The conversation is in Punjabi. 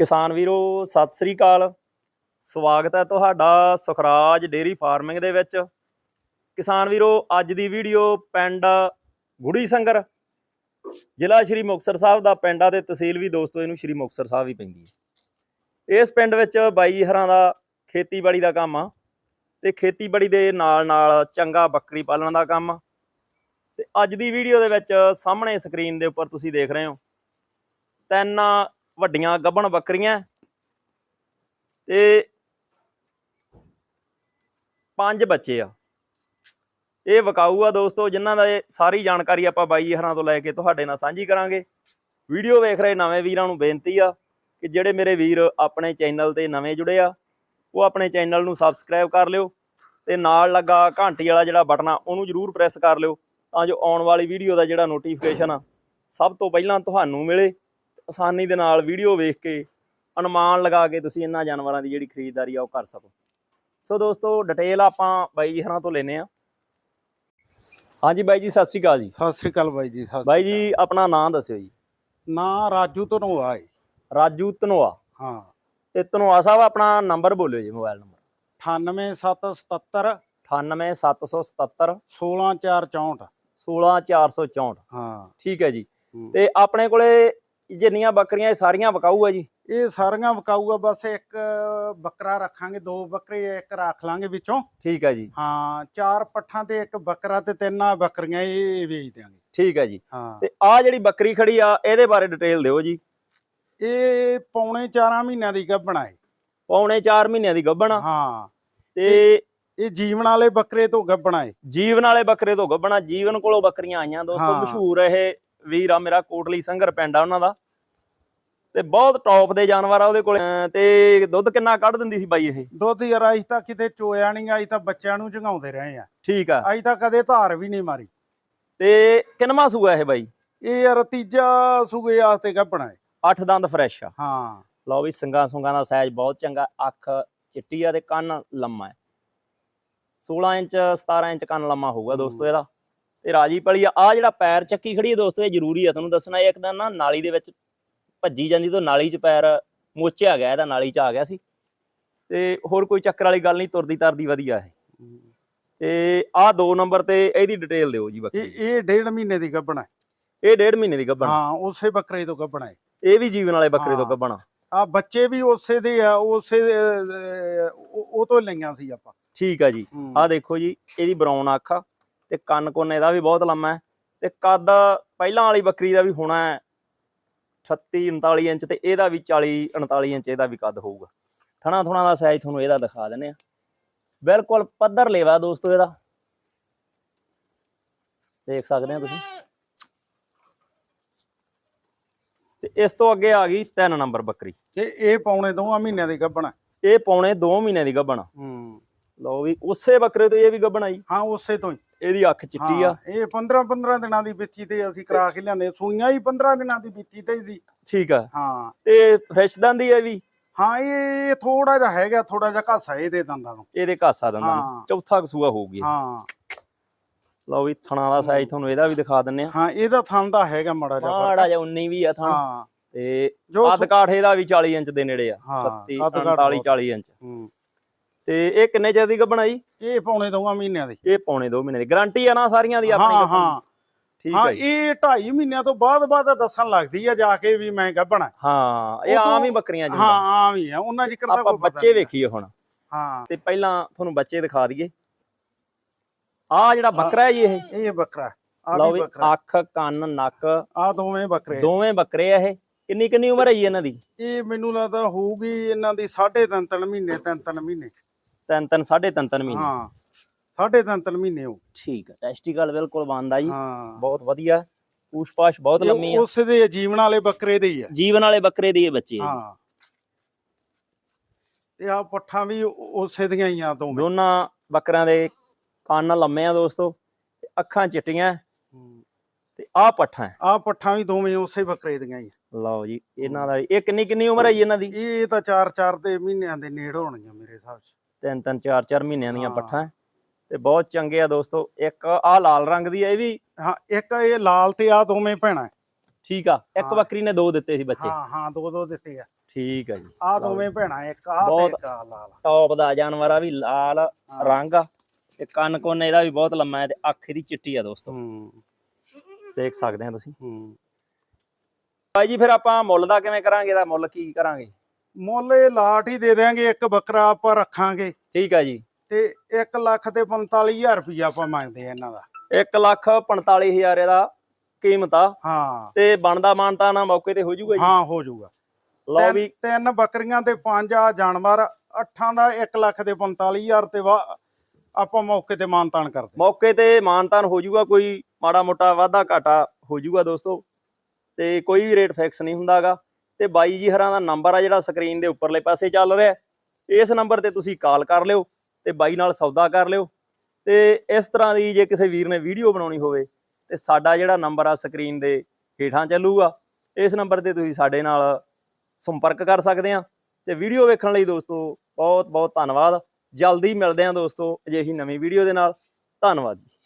ਕਿਸਾਨ ਵੀਰੋ, ਸਤਿ ਸ੍ਰੀ ਅਕਾਲ। ਸਵਾਗਤ ਹੈ ਤੁਹਾਡਾ ਸੁਖਰਾਜ ਡੇਰੀ ਫਾਰਮਿੰਗ ਦੇ ਵਿੱਚ। ਕਿਸਾਨ ਵੀਰੋ, ਅੱਜ ਦੀ ਵੀਡੀਓ ਪਿੰਡ ਗੁੜੀ ਸੰਗਰ। ਜ਼ਿਲ੍ਹਾ ਸ਼੍ਰੀ ਮੁਕਤਸਰ ਸਾਹਿਬ ਦਾ ਪਿੰਡ ਆ ਤੇ ਤਹਿਸੀਲ ਵੀ ਦੋਸਤੋ ਇਹਨੂੰ ਸ਼੍ਰੀ ਮੁਕਤਸਰ ਸਾਹਿਬ ਹੀ ਪੈਂਦੀ ਹੈ। ਇਸ ਪਿੰਡ ਵਿੱਚ ਬਾਈ ਹਰਾਂ ਦਾ ਖੇਤੀਬਾੜੀ ਦਾ ਕੰਮ ਆ ਤੇ ਖੇਤੀਬਾੜੀ ਦੇ ਨਾਲ ਨਾਲ ਚੰਗਾ ਬੱਕਰੀ ਪਾਲਣ ਦਾ ਕੰਮ ਆ। ਤੇ ਅੱਜ ਦੀ ਵੀਡੀਓ ਦੇ ਵਿੱਚ ਸਾਹਮਣੇ ਸਕਰੀਨ ਦੇ ਉੱਪਰ ਤੁਸੀਂ ਦੇਖ ਰਹੇ ਹੋ। ਤਿੰਨ ਵੱਡੀਆਂ ਗੱਭਣ ਬੱਕਰੀਆਂ। ਤੇ ਪੰਜ ਬੱਚੇ ਆ। ਇਹ ਵਿਕਾਊ ਆ ਦੋਸਤੋ, ਜਿਨ੍ਹਾਂ ਦਾ ਇਹ ਸਾਰੀ ਜਾਣਕਾਰੀ ਆਪਾਂ ਬਾਈ ਹਰਾਂ ਤੋਂ ਲੈ ਕੇ ਤੁਹਾਡੇ ਨਾਲ ਸਾਂਝੀ ਕਰਾਂਗੇ। ਵੀਡੀਓ ਵੇਖ ਰਹੇ ਨਵੇਂ ਵੀਰਾਂ ਨੂੰ ਬੇਨਤੀ ਆ ਕਿ ਜਿਹੜੇ ਮੇਰੇ ਵੀਰ ਆਪਣੇ ਚੈਨਲ ਤੇ ਨਵੇਂ ਜੁੜੇ ਆ, ਉਹ ਆਪਣੇ ਚੈਨਲ ਨੂੰ ਸਬਸਕ੍ਰਾਈਬ ਕਰ ਲਿਓ ਤੇ ਨਾਲ ਲੱਗਾ ਘੰਟੀ ਵਾਲਾ ਜਿਹੜਾ ਬਟਨ ਆ, ਉਹਨੂੰ ਜਰੂਰ ਪ੍ਰੈਸ ਕਰ ਲਿਓ ਤਾਂ ਜੋ ਆਉਣ ਵਾਲੀ ਵੀਡੀਓ ਦਾ ਜਿਹੜਾ ਨੋਟੀਫਿਕੇਸ਼ਨ ਆ, ਸਭ ਤੋਂ ਪਹਿਲਾਂ ਤੁਹਾਨੂੰ ਮਿਲੇ। ਆਸਾਨੀ ਦੇ ਨਾਲ ਵੀਡੀਓ ਵੇਖ ਕੇ ਅਨੁਮਾਨ ਲਗਾ ਕੇ ਤੁਸੀਂ ਇਹਨਾਂ ਜਾਨਵਰਾਂ ਦੀ ਜਿਹੜੀ ਖਰੀਦਦਾਰੀ ਆ ਉਹ ਕਰ ਸਕੋ। ਸੋ ਦੋਸਤੋ ਡਿਟੇਲ ਆਪਾਂ ਬਾਈ ਜੀ ਹਰਾਂ ਤੋਂ ਲੈਨੇ ਆ ਹਾਂਜੀ ਬਾਈ ਜੀ ਸਤਿ ਸ੍ਰੀ ਅਕਾਲ ਜੀ। ਸਤਿ ਸ੍ਰੀ ਅਕਾਲ ਬਾਈ ਜੀ ਸਤਿ ਬਾਈ ਜੀ ਆਪਣਾ ਨਾਮ ਦੱਸਿਓ ਜੀ। ਨਾਂ ਰਾਜੂ ਤੋਂ ਨੂੰ ਆਏ ਰਾਜੂ ਧਨੋਆ। ਹਾਂ। ਤੇ ਧਨੋਆ ਸਾਹਿਬ ਆਪਣਾ ਨੰਬਰ ਬੋਲਿਓ ਜੀ ਮੋਬਾਈਲ ਨੰਬਰ। 98777 98777 16464 16464 ਹਾਂ। ਠੀਕ ਹੈ ਜੀ। ਹੂੰ। ਤੇ ਆਪਣੇ ਕੋਲੇ ਜਿੰਨੀਆਂ ਬੱਕਰੀਆਂ ਇਹ ਸਾਰੀਆਂ ਵਿਕਾਊ ਆ ਜੀ? ਇਹ ਸਾਰੀਆਂ ਵਿਕਾਊ ਆ ਬਸ ਇੱਕ ਬੱਕਰਾ ਰੱਖਾਂਗੇ ਦੋ ਬੱਕਰੇ ਇੱਕ ਰੱਖ ਲਾਂਗੇ ਵਿੱਚੋਂ। ਠੀਕ ਹੈ ਜੀ। ਹਾਂ ਚਾਰ ਪੱਠਾਂ ਤੇ ਇੱਕ ਬੱਕਰਾ ਤੇ ਤਿੰਨਾਂ ਬੱਕਰੀਆਂ ਇਹ ਵੇਚ ਦਿਆਂਗੇ। ਠੀਕ ਹੈ ਜੀ। ਹਾਂ। ਤੇ ਆ ਜਿਹੜੀ ਬੱਕਰੀ ਖੜੀ ਆ ਇਹਦੇ ਬਾਰੇ ਡਿਟੇਲ ਦਿਓ ਜੀ। ਇਹ ਪੌਣੇ 4 ਮਹੀਨਿਆਂ ਦੀ ਗੱਭਣਾ ਹੈ ਪੌਣੇ 4 ਮਹੀਨਿਆਂ ਦੀ ਗੱਭਣ ਆ। ਹਾਂ। ਤੇ ਇਹ ਜੀਵਨ ਵਾਲੇ ਬੱਕਰੇ ਤੋਂ ਗੱਭਣਾ ਹੈ ਜੀਵਨ ਵਾਲੇ ਬੱਕਰੇ ਤੋਂ ਗੱਭਣਾ ਜੀਵਨ ਕੋਲੋਂ ਬੱਕਰੀਆਂ ਆਈਆਂ ਦੋਸਤੋ। ਮਸ਼ਹੂਰ ਇਹ। ਵੀਰ ਆ ਮੇਰਾ ਕੋਟਲੀ ਸੰਘਰ ਪਿੰਡ ਆ ਉਹਨਾਂ ਦਾ। ਤੇ ਬਹੁਤ ਟੌਪ ਦੇ ਜਾਨਵਰ ਆ ਉਹਦੇ ਕੋਲੇ। ਤੇ ਦੁੱਧ ਕਿੰਨਾ ਕੱਢ ਦਿੰਦੀ ਸੀ ਬਾਈ ਇਹ? ਦੁੱਧ ਯਾਰ ਅਸੀਂ ਤਾਂ ਕਿਤੇ ਚੋਇਆ ਨਹੀਂ ਅਸੀਂ ਤਾਂ ਬੱਚਿਆਂ ਨੂੰ ਜਗਾਉਂਦੇ ਰਹੇ ਆ। ਠੀਕ ਆ। ਅਸੀਂ ਤਾਂ ਕਦੇ ਧਾਰ ਵੀ ਨਹੀਂ ਮਾਰੀ। ਤੇ ਕਿੰਨਵਾਂ ਸੂਆ ਇਹ ਬਾਈ? ਇਹ ਯਾਰ ਤੀਜਾ ਸੂਏ ਆਸਤੇ ਗੱਭਣਾ ਹੈ ਅੱਠ ਦੰਦ ਫਰੈਸ਼ ਆ। ਹਾਂ। ਲਓ ਵੀ ਸਿੰਗਾ ਸੁੰਗਾ ਦਾ ਸਾਈਜ਼ ਬਹੁਤ ਚੰਗਾ। ਅੱਖ ਚਿੱਟੀ ਆ ਤੇ ਕੰਨ ਲੰਮਾ ਹੈ 16 ਇੰਚ 17 ਇੰਚ ਕੰਨ ਲੰਮਾ ਹੋਊਗਾ ਦੋਸਤੋ। ਇਹਦਾ। ਤੇ ਰਾਜੀ ਪਲੀ ਆ। ਆਹ ਜਿਹੜਾ ਪੈਰ ਚੱਕੀ ਖੜੀ ਹੈ ਦੋਸਤੋ ਇਹ ਜ਼ਰੂਰੀ ਆ ਤੁਹਾਨੂੰ ਦੱਸਣਾ। ਇੱਕ ਦਿਨ ਨਾ ਨਾਲੀ ਦੇ ਵਿੱਚ ਭੱਜੀ ਜਾਂਦੀ ਤੋਂ ਨਾਲੀ 'ਚ ਪੈਰ ਮੋਚਿਆ ਗਿਆ ਇਹਦਾ ਨਾਲੀ 'ਚ ਆ ਗਿਆ ਸੀ। ਤੇ ਹੋਰ ਕੋਈ ਚੱਕਰ ਵਾਲੀ ਗੱਲ ਨਹੀਂ ਤੁਰਦੀ ਤਰਦੀ ਵਧੀਆ ਇਹ। ਤੇ ਆਹ ਦੋ ਨੰਬਰ ਤੇ ਇਹਦੀ ਡਿਟੇਲ ਦਿਓ ਜੀ ਬੱਕਰੀ ਇਹ ਡੇਢ ਮਹੀਨੇ ਦੀ ਗੱਭਣਾ ਹੈ ਇਹ ਡੇਢ ਮਹੀਨੇ ਦੀ ਗੱਭਣ ਹਾਂ ਉਸੇ ਬੱਕਰੇ ਤੋਂ ਗੱਭਣਾ ਹੈ ਇਹ। ਵੀ ਜੀਵਨ ਵਾਲੇ ਬੱਕਰੇ ਤੋਂ ਹਾਂ। ਗੱਭਣ ਆ। ਬੱਚੇ ਵੀ ਉਸੇ ਦੇ ਆ ਉਸੇ ਉਹ ਤੋਂ ਲਈਆਂ ਸੀ ਆਪਾਂ। ਠੀਕ ਆ ਜੀ। ਹੂੰ। ਆਹ ਦੇਖੋ ਜੀ ਇਹਦੀ ਬਰਾਊਨ ਅੱਖ ਆ। ਤੇ ਕੰਨ ਕੋਨੇ ਇਹਦਾ ਵੀ ਬਹੁਤ ਲੰਮਾ ਹੈ। ਤੇ ਕੱਦ ਪਹਿਲਾਂ ਵਾਲੀ ਬੱਕਰੀ ਦਾ ਵੀ ਹੋਣਾ ਹੈ 36 39 ਇੰਚ ਤੇ ਇਹਦਾ ਵੀ 40 39 ਇੰਚ ਇਹਦਾ ਵੀ ਕੱਦ ਹੋਊਗਾ। ਥਣਾ ਥੁਣਾ ਦਾ ਸਾਈਜ਼ ਤੁਹਾਨੂੰ ਇਹਦਾ ਦਿਖਾ ਦਿੰਨੇ ਆ ਬਿਲਕੁਲ ਪੱਧਰ ਲੇਵਾ ਦੋਸਤੋ ਇਹਦਾ। ਦੇਖ ਸਕਦੇ ਆ ਤੁਸੀਂ। ਤੇ ਇਸ ਤੋਂ ਅੱਗੇ ਆ ਗਈ 3 ਨੰਬਰ ਬੱਕਰੀ। ਤੇ ਇਹ ਪੌਣੇ ਦੋਵਾਂ ਮਹੀਨਿਆਂ ਦੀ ਗੱਭਣਾ ਇਹ ਪੌਣੇ 2 ਮਹੀਨਿਆਂ ਦੀ ਗੱਭਣ। ਹੂੰ। ਲਓ ਵੀ ਉਸੇ ਬੱਕਰੇ ਤੋਂ ਇਹ ਵੀ ਗੱਭਣ ਆਈ। ਹਾਂ ਉਸੇ ਤੋਂ ਹੀ। ਇਹਦੀ ਅੱਖ ਚਿੱਟੀ ਆ। ਇਹ 15 15 ਦਿਨਾਂ ਦੀ ਵਿੱਚੀ ਤੇ ਅਸੀਂ ਕਰਾ ਕੇ ਲਿਆਂਦੇ ਸੂਈਆਂ ਹੀ 15 ਦਿਨਾਂ ਦੀ ਵਿੱਚੀ ਤੇ ਹੀ ਸੀ। ਠੀਕ ਆ। ਹਾਂ। ਤੇ ਫਰੈਸ਼ ਦੰਦੀ ਹੈ ਵੀ? ਹਾਂ ਇਹ ਥੋੜਾ ਜਿਹਾ ਹੈਗਾ ਥੋੜਾ ਜਿਹਾ ਘਾਸਾ ਇਹਦੇ ਦੰਦਾਂ ਨੂੰ ਇਹਦੇ ਘਾਸਾ ਦੰਦਾਂ ਨੂੰ। ਚੌਥਾ ਕਸੂਆ ਹੋਊਗੀ ਹਾਂ। ਲਓ ਵੀ ਥਣਾ ਦਾ ਸਾਈਜ਼ ਤੁਹਾਨੂੰ ਇਹਦਾ ਵੀ ਦਿਖਾ ਦਿੰਨੇ ਆ ਹਾਂ ਇਹਦਾ ਥਣ ਦਾ ਹੈਗਾ ਮੜਾ ਜਿਹਾ ਮਾੜਾ। ਜਿਹਾ 19 ਵੀ ਆ ਥਣ। ਹਾਂ। ਤੇ ਅੱਧ ਕਾਠੇ ਦਾ ਵੀ 40 ਇੰਚ ਦੇ ਨੇੜੇ ਆ। ਹਾਂ, 32 ਅੱਧ ਕਾਠ 39 ਬਹੁਤ। 40 ਇੰਚ। ਹੂੰ। ਤੇ ਇਹ ਕਿੰਨੇ ਚਿਰ ਦੀ ਗੱਭਣ ਆਈ ਇਹ ਪੌਣੇ ਦੋਵਾਂ ਮਹੀਨਿਆਂ ਦੀ। ਇਹ ਪੌਣੇ 2 ਮਹੀਨੇ ਦੀ। ਗਾਰੰਟੀ ਆ ਨਾ ਸਾਰੀਆਂ ਦੀ ਆਪਣੀ ਹਾਂ? ਹਾਂ। ਠੀਕ ਹਾਂ ਹੈ ਜੀ। ਇਹ 2.5 ਮਹੀਨਿਆਂ ਤੋਂ ਬਾਅਦ ਬਾਅਦ ਦੱਸਣ ਲੱਗਦੀ ਆ ਜਾ ਕੇ ਵੀ ਮੈਂ ਗੱਭਣਾ ਹਾਂ ਇਹ ਤੋਂ- ਆਮ ਹੀ ਬੱਕਰੀਆਂ ਹਾਂ ਜਿੰਦਾ ਆਮ ਹੀ ਆ। ਉਹਨਾਂ ਜਿਕਰ ਦਾ ਆਪਾਂ ਕੋਈ ਪਤਾ ਬੱਚੇ ਨਹੀਂ। ਵੇਖੀਏ ਹੁਣ। ਹਾਂ। ਤੇ ਪਹਿਲਾਂ ਤੁਹਾਨੂੰ ਬੱਚੇ ਦਿਖਾ ਦਈਏ। ਆ ਜਿਹੜਾ ਬੱਕਰਾ ਹੈ ਜੀ ਇਹ। ਇਹ ਬੱਕਰਾ। ਆ ਲਓ ਵੀ ਵੀ ਬੱਕਰਾ। ਅੱਖ ਕੰਨ ਨੱਕ। ਆ ਦੋਵੇਂ ਬੱਕਰੇ ਦੋਵੇਂ ਬੱਕਰੇ ਆ ਇਹ। ਕਿੰਨੀ ਕਿੰਨੀ ਉਮਰ ਹੈ ਜੀ ਇਹਨਾਂ ਦੀ? ਇਹ ਮੈਨੂੰ ਲੱਗਦਾ ਹੋਊਗੀ ਇਹਨਾਂ ਦੀ 3.5 ਤਿੰਨ ਮਹੀਨੇ ਤਿੰਨ ਤਿੰਨ ਮਹੀਨੇ। ਤਿੰਨ ਤਿੰਨ ਸਾਢੇ ਤਿੰਨ ਤਿੰਨ ਮਹੀਨੇ। ਹਾਂ 3.5 ਤਿੰਨ ਮਹੀਨੇ ਹੋ ਠੀਕ ਹੈ ਟੈਸਟੀਕਲ ਬਿਲਕੁਲ ਬੰਦ ਆ ਜੀ। ਹਾਂ। ਬਹੁਤ ਵਧੀਆ ਪੂਛ-ਪਾਛ ਬਹੁਤ ਲੰਮੀ ਆ। ਉਸ ਦੇ ਜੀਵਨ ਵਾਲੇ ਬੱਕਰੇ ਦੇ ਹੀ ਆ। ਜੀਵਨ ਵਾਲੇ ਬੱਕਰੇ ਦੀ ਇਹ ਬੱਚੇ। ਆ। ਹਾਂ। ਤੇ ਆ ਪੱਠਾਂ ਵੀ ਉਸੇ ਦੀਆਂ ਹੀ ਆ ਦੋਵੇਂ। ਦੋਨਾਂ ਬੱਕਰਿਆਂ ਦੇ ਕੰਨ ਲੰਮੇ ਆ ਦੋਸਤੋ ਅੱਖਾਂ ਚਿੱਟੀਆਂ। ਤੇ ਆਹ ਪੱਠਾ ਹੈ। ਆ ਪੱਠਾਂ ਵੀ ਦੋਵੇਂ ਉਸੇ ਬੱਕਰੇ ਦੀਆਂ ਹੀ ਆ। ਲਓ ਜੀ ਇਹਨਾਂ ਦਾ ਇਹ ਕਿੰਨੀ ਕਿੰਨੀ ਉਮਰ ਹੈ ਜੀ ਇਹਨਾਂ ਦੀ? ਇਹ ਤਾਂ 4-4 ਦੇ ਮਹੀਨਿਆਂ ਦੇ ਨੇੜ ਹੋਣਗੀਆਂ ਮੇਰੇ ਹਿਸਾਬ 'ਚ। ਤਿੰਨ ਤਿੰਨ ਚਾਰ ਚਾਰ ਮਹੀਨਿਆਂ ਦੀਆਂ। ਪੱਠਾਂ। ਤੇ ਬਹੁਤ ਚੰਗੇ ਆ ਦੋਸਤੋ। ਇੱਕ ਆਹ ਲਾਲ ਰੰਗ ਦੀ ਇਹ ਵੀ। ਹਾਂ ਇੱਕ ਇਹ ਲਾਲ ਤੇ ਆ ਦੋਵੇਂ ਭੈਣਾਂ। ਠੀਕ ਆ ਇੱਕ। ਬੱਕਰੀ ਨੇ ਦੋ ਦਿੱਤੇ ਸੀ ਬੱਚੇ। ਹਾਂ ਹਾਂ ਦੋ ਦੋ ਦਿੱਤੇ ਆ। ਠੀਕ ਆ ਜੀ। ਆ ਦੋਵੇਂ ਭੈਣਾਂ ਇੱਕ ਆ ਤੇ ਇੱਕ ਆ ਲਾਲ ਟੌਪ ਦਾ ਜਾਨਵਰ ਆ ਵੀ ਲਾਲ। ਰੰਗ ਆ। ਤੇ ਕੰਨ ਕੋਨੇ ਇਹਦਾ ਵੀ ਬਹੁਤ ਲੰਮਾ ਹੈ ਤੇ ਅੱਖ ਇਹਦੀ ਚਿੱਟੀ ਆ ਦੋਸਤੋ। ਦੇਖ ਸਕਦੇ ਆ ਤੁਸੀਂ। ਹੂੰ। ਬਾਈ ਜੀ ਫਿਰ ਆਪਾਂ ਮੁੱਲ ਦਾ ਕਿਵੇਂ ਕਰਾਂਗੇ? ਇਹਦਾ ਮੁੱਲ ਕੀ ਕਰਾਂਗੇ? ਮੁੱਲ ਇਹ ਲਾਟ ਹੀ ਦੇ ਦਿਆਂਗੇ ਇੱਕ ਬੱਕਰਾ ਆਪਾਂ ਰੱਖਾਂਗੇ। ਠੀਕ ਆ ਜੀ। ਤੇ 1 ਲੱਖ ਤੇ 45000 ਰੁਪਇਆ ਆਪਾਂ ਮੰਗਦੇ ਆ ਇਹਨਾਂ ਦਾ। 1 ਲੱਖ 45000 ਇਹਦਾ ਕੀਮਤ ਆ। ਹਾਂ। ਤੇ ਬਣਦਾ ਮਾਨਤਾ ਨਾ ਮੌਕੇ ਤੇ ਹੋ ਜਾਊਗਾ ਜੀ? ਹਾਂ ਹੋ ਜਾਊਗਾ ਲਓ ਵੀ। ਤਿੰਨ ਬੱਕਰੀਆਂ ਤੇ ਪੰਜ ਆ ਜਾਨਵਰ ਅੱਠਾਂ ਦਾ 1 ਲੱਖ ਤੇ 45000 ਤੇ ਵਾ ਆਪਾਂ ਮੌਕੇ ਤੇ ਮਾਨਤਾਨ ਕਰਦੇ ਮੌਕੇ ਤੇ ਮਾਨਤਾਨ ਹੋ ਜਾਊਗਾ ਕੋਈ ਮਾੜਾ ਮੋਟਾ ਵਾਧਾ ਘਾਟਾ ਹੋ ਜਾਊਗਾ ਦੋਸਤੋ। ਤੇ ਕੋਈ ਵੀ ਰੇਟ ਫਿਕਸ ਨਹੀਂ ਹੁੰਦਾਗਾ। ਤੇ ਬਾਈ ਜੀ ਹਰਾਂ ਦਾ ਨੰਬਰ ਆ ਜਿਹੜਾ ਸਕਰੀਨ ਦੇ ਉੱਪਰਲੇ ਪਾਸੇ ਚੱਲ ਰਿਹਾ। ਇਸ ਨੰਬਰ ਤੇ ਤੁਸੀਂ ਕਾਲ ਕਰ ਲਿਓ ਤੇ ਬਾਈ ਨਾਲ ਸੌਦਾ ਕਰ ਲਿਓ। ਤੇ ਇਸ ਤਰ੍ਹਾਂ ਦੀ ਜੇ ਕਿਸੇ ਵੀਰ ਨੇ ਵੀਡੀਓ ਬਣਾਉਣੀ ਹੋਵੇ ਤੇ ਸਾਡਾ ਜਿਹੜਾ ਨੰਬਰ ਆ ਸਕਰੀਨ ਦੇ ਹੇਠਾਂ ਚੱਲੂਗਾ। ਇਸ ਨੰਬਰ ਤੇ ਤੁਸੀਂ ਸਾਡੇ ਨਾਲ ਸੰਪਰਕ ਕਰ ਸਕਦੇ ਆ। ਤੇ ਵੀਡੀਓ ਵੇਖਣ ਲਈ ਦੋਸਤੋ ਬਹੁਤ ਬਹੁਤ ਧੰਨਵਾਦ। ਜਲਦੀ ਮਿਲਦੇ ਆ ਦੋਸਤੋ ਅਜਿਹੀ ਨਵੀਂ ਵੀਡੀਓ ਦੇ ਨਾਲ। ਧੰਨਵਾਦ ਜੀ।